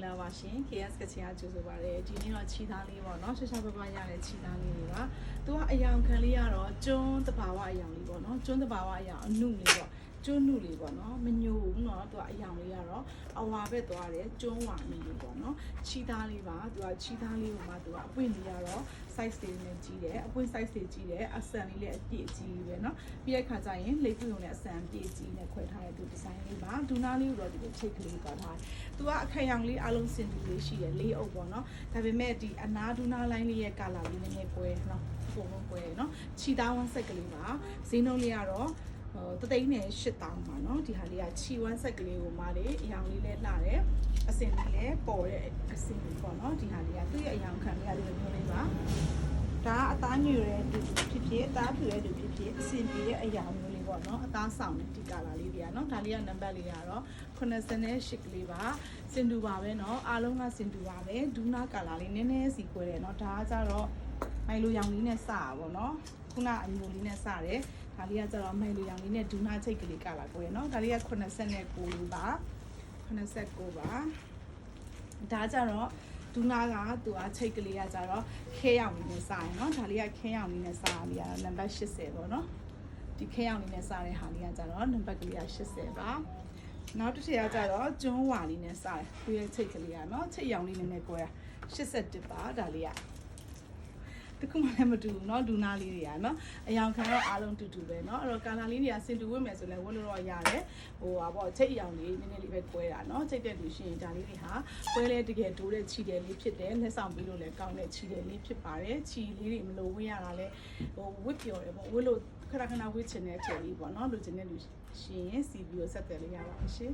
င်္ဂလာပါရှင် KS ကချင်အားကြိုဆိုပါရစေဒီနေ့တော့ခြီသားလေးပေါ့နော်ရှာရှာပပရတဲ့ခြီသားလေးတွေပါသူကအယောင်ခံလေးကတော့ကျွန်းတဘာဝအယောင်လေးပေါ့နော်ကျွန်းတဘာဝအယောင်အနုလေးပေါ့ ကျွန်းနုလေးပေါ့နော်မညိုဘူးနော်သူကအယောင်လေးကတော့အဝါပဲသွားတယ်ကျွန်းဝါမျိုးလေးပေါ့နော်ချီသားလေးပါသူကချီသားလေးကိုမှသူကအပွင့်လေးကတော့ size တွေနဲ့ကြီးတယ်အပွင့် size တွေကြီးတယ်အဆန်လေးလည်းအပြည့်ကြီးပဲနော်ပြီးတဲ့ခါကျရင်လက်ပြုံနဲ့အဆန်ပြည့်ကြီးနဲ့ခွဲထားတဲ့သူ design လေးပါဒူနာလေးကိုတော့ဒီလိုချိတ်ကလေးကောက်ထားတယ်သူကအခက်ရောင်လေးအလုံးစင်တူလေးရှိတယ်လေးအုပ်ပေါ့နော်ဒါပေမဲ့ဒီအနာဒူနာလိုင်းလေးရဲ့ color လေးနည်းနည်းပွဲနော်ပုံပုံပွဲနော်ချီသားဝမ်းဆက်ကလေးပါဈေးနှုန်းလေးကတော့ ဟိုတသိန်းနဲ့8000ပါเนาะဒီဟာလေးကခြီဝမ်းဆက်ကလေးကိုမားလေအယောင်လေးလဲလှတယ်အစင်လေးလည်းပေါ်တဲ့အစင်လေးပေါ့เนาะဒီဟာလေးကသူ့ရဲ့အယောင်ခံလေးကဒီလိုမျိုးလေးပါ ဒါကအသားညွရတဲ့တူဖြစ်ဖြစ်အသားဖြူတဲ့တူဖြစ်ဖြစ်အဆင်ပြေတဲ့အရာမျိုးလေးပေါ့နော်အသားဆောင်တဲ့ဒီကာလာလေးတွေကနော်ဒါလေးကနံပါတ်လေးကတော့88ကလေးပါစင်တူပါပဲနော်အားလုံးကစင်တူပါပဲဒူနာကာလာလေးနည်းနည်းစီခွဲတယ်နော်ဒါကကြတော့ မိုင်လိုရောင်လေးနဲ့စတာပေါ့နော်ခုနအမျိုးလေးနဲ့စတယ်ဒါလေးကကျတော့မိုင်လိုရောင်လေးနဲ့ဒူနာချိတ်ကလေးကလာကိုရနော်ဒါလေးက89လိုပါ89ပါဒါကြတော့ဒူနာကသူကချိတ်ကလေးကကြတော့ခဲရောင်လေးနဲ့စရင်နော်ဒါလေးကခဲရောင်လေးနဲ့စတာလေးကနံပါတ်80ပေါ့နော်ဒီခဲရောင်လေးနဲ့စတဲ့ဟာလေးကကြတော့နံပါတ်ကလေးက80ပါနောက်တစ်ထည်ကကြတော့ကျွန်းဝါလေးနဲ့စတယ်သူရဲ့ချိတ်ကလေးကနော်ချိတ်ရောင်လေးနဲ့နဲ့ကိုရ81ပါဒါလေးက တခုမှလည်းမတူဘူးเนาะဒူနာလေးတွေကเนาะအယောင်ခံတော့အားလုံးတူတူပဲเนาะအဲ့တော့ကာလာလေးတွေကစင်တူဝတ်မယ်ဆိုလည်းဝတ်လို့တော့ရတယ်ဟိုဟာပေါ့ချိတ်အယောင်လေးနည်းနည်းလေးပဲကွဲတာเนาะချိတ်တဲ့လူရှိရင်ဒါလေးတွေဟာကွဲလဲတကယ်ဒိုးတဲ့ချီတယ်လေးဖြစ်တယ်လက်ဆောင်ပြီးလို့လည်းကောင်းတဲ့ချီတယ်လေးဖြစ်ပါတယ်ချီလေးတွေမလို့ဝတ်ရတာလဲဟိုဝတ်ပြော်တယ်ပေါ့ဝတ်လို့ခဏခဏဝတ်ချင်တဲ့အချိန်လေးပေါ့เนาะလူချင်တဲ့လူရှိရင်စီဗီကိုဆက်သွယ်လေးရပါရှင်